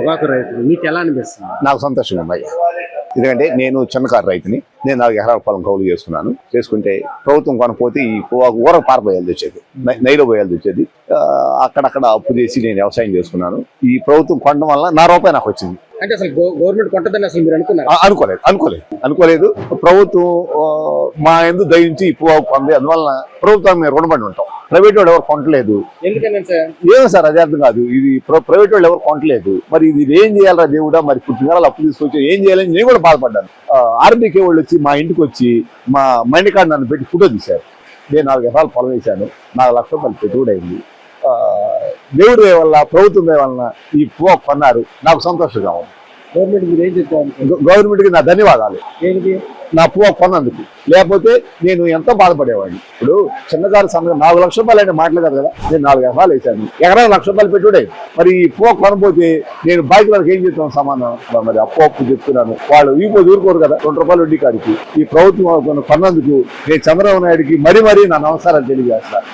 పొగాకు రైతులు మీకు ఎలా అనిపిస్తుంది? నాకు సంతోషంగా ఉన్నాయి ఎందుకంటే నేను చిన్నకారు రైతుని నేను నాలుగు ఎకరాల పొలం కౌలు చేసుకున్నాను. చేసుకుంటే ప్రభుత్వం కొనపోతే ఈ పొగాకు ఊరకు పారిపోయాల్సి వచ్చేది నై- నైలో పోయాల్సి వచ్చేది అక్కడక్కడ అప్పు చేసి నేను వ్యవసాయం చేసుకున్నాను. ఈ ప్రభుత్వం కొనడం వల్ల నా రూపాయి నాకు వచ్చింది. అంటే అసలు గవ- గవర్నమెంట్ కొంటదని అసలు మీరు అనుకున్నారు? అనుకోలేదు అనుకోలేదు అనుకోలేదు. ప్రభుత్వం మా ఎందు దయించి పొగాకు పొంది అందువలన ప్రభుత్వం మేము రుణపడి ఉంటాం. ప్రైవేట్ వాడు ఎవరు కొనట్లేదు ఏమో సార్? అదే అర్థం కాదు. ఇది ప్ర- ప్రైవేట్ వాళ్ళు ఎవరు కొనట్లేదు మరి ఇది ఏం చేయాలరా దేవుడా? మరి పుట్టినరాలు అప్పు తీసుకొచ్చి ఏం చేయాలని నేను కూడా బాధపడ్డాను. ఆర్బీకే వాళ్ళు వచ్చి మా ఇంటికి వచ్చి మా మైండ్ కార్డు నన్ను పెట్టి ఫోటో తీశారు. నేను నాలుగు ఎకరాలు పొలం వేశాను. నాలుగు లక్షల రూపాయలు పెట్టుబడి అయింది. దేవుడి వల్ల ప్రభుత్వం వలన ఈ పువ్వు కొన్నారు. నాకు సంతోషంగా ఉంది. గవర్నమెంట్ మీరు ఏం చెప్తారు గ- గవర్నమెంట్కి నా ధన్యవాదాలు. దేనికి? నా పువ్వు కొన్నందుకు. లేకపోతే నేను ఎంతో బాధపడేవాడిని? ఇప్పుడు చిన్నగారి సమయం నాలుగు లక్షల రూపాయలు అంటే మాటలు కాదు నేను నాలుగు ఎకరాలు వేసాను ఎకరాలు లక్ష రూపాయలు పెట్టుడే. మరి ఈ పువ్వు కొనపోతే నేను బైక్ వాళ్ళకి ఏం చెప్తాను సమానం? మరి అప్పు అప్పు చెప్తున్నాను. వాళ్ళు ఈ పోతే ఊరుకోరు కదా రెండు రూపాయలు వడ్డీ కాడికి. ఈ ప్రభుత్వం కొన్నందుకు నేను చంద్రబాబు నాయుడికి మరీ మరీ నా నమస్కారాలు తెలియజేస్తాను